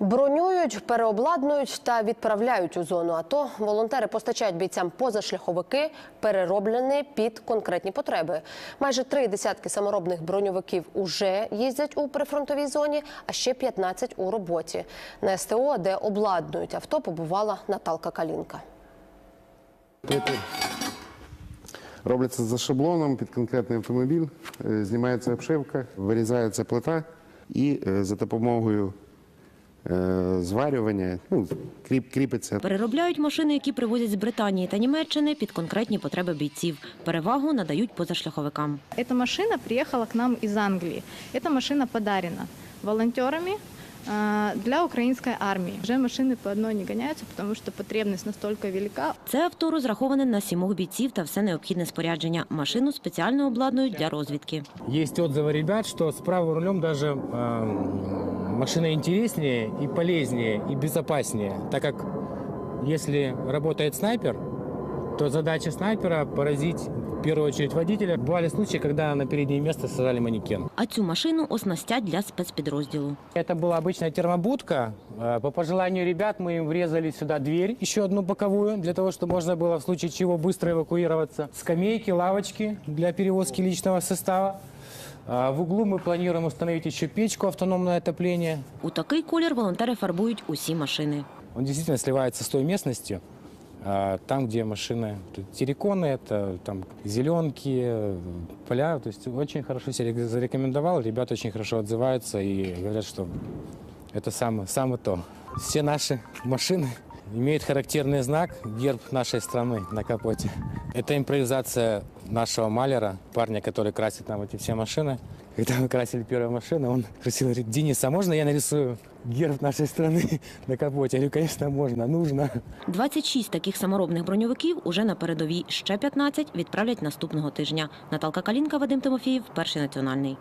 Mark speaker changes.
Speaker 1: Бронюють, переобладнують та відправляють у зону АТО. Волонтери постачають бійцям позашляховики, перероблені під конкретні потреби. Майже три десятки саморобних броньовиків уже їздять у прифронтовій зоні, а ще 15 у роботі. На СТО, де обладнують авто, побувала Наталка Калінка.
Speaker 2: Робляться за шаблоном під конкретний автомобіль, е, знімається обшивка, вирізається плита і е, за допомогою зварювання ну, кріп, кріпиться.
Speaker 3: Переробляють машини, які привозять з Британії та Німеччини під конкретні потреби бійців. Перевагу надають позашляховикам.
Speaker 4: Эта машина приехала к нам из Англии. Эта машина подарена волонтерами э, для украинской армии. Уже машины по одной не гоняются, потому что потребность настолько велика.
Speaker 3: Це авто розраховане на сімох бійців та все необхідне спорядження. Машину спеціально обладнують для розвідки.
Speaker 5: Есть отзывы ребят, что с правым рулем даже э, машина интереснее и полезнее и безопаснее, так как если работает снайпер, то задача снайпера поразить в первую очередь водителя. Бывали случаи, когда на переднее место сажали манекен.
Speaker 3: А цю машину оснастять для спецпідрозділу.
Speaker 5: Это была обычная термобудка. Э, По пожеланию ребят мы им врезали сюда дверь, еще одну боковую, для того, чтобы можно было в случае чего быстро эвакуироваться. Скамейки, лавочки для перевозки личного состава. А В углу мы планируем установить еще печку автономное отопление.
Speaker 3: У такий колір волонтери фарбують усі машини.
Speaker 5: Он действительно сливается с той местностью, а, там, где машины терриконы, это там зеленки, поля. То есть очень хорошо себя зарекомендовал, ребята очень хорошо отзываются и говорят, что это самое, самое то. Все наши машины имеют характерный знак, герб нашей страны на капоте. Это импровизация нашего маляра, парня, который красит нам эти все машины. Когда мы красили первую машину, он просил, говорит, Денис, а можно я нарисую герб нашей страны на капоте? Я говорю, конечно, можно, нужно.
Speaker 3: 26 таких саморобних броньовиків уже на передовій. Ще 15 відправлять наступного тижня. Наталка Калінка, Вадим Тимофіїв, перший національний.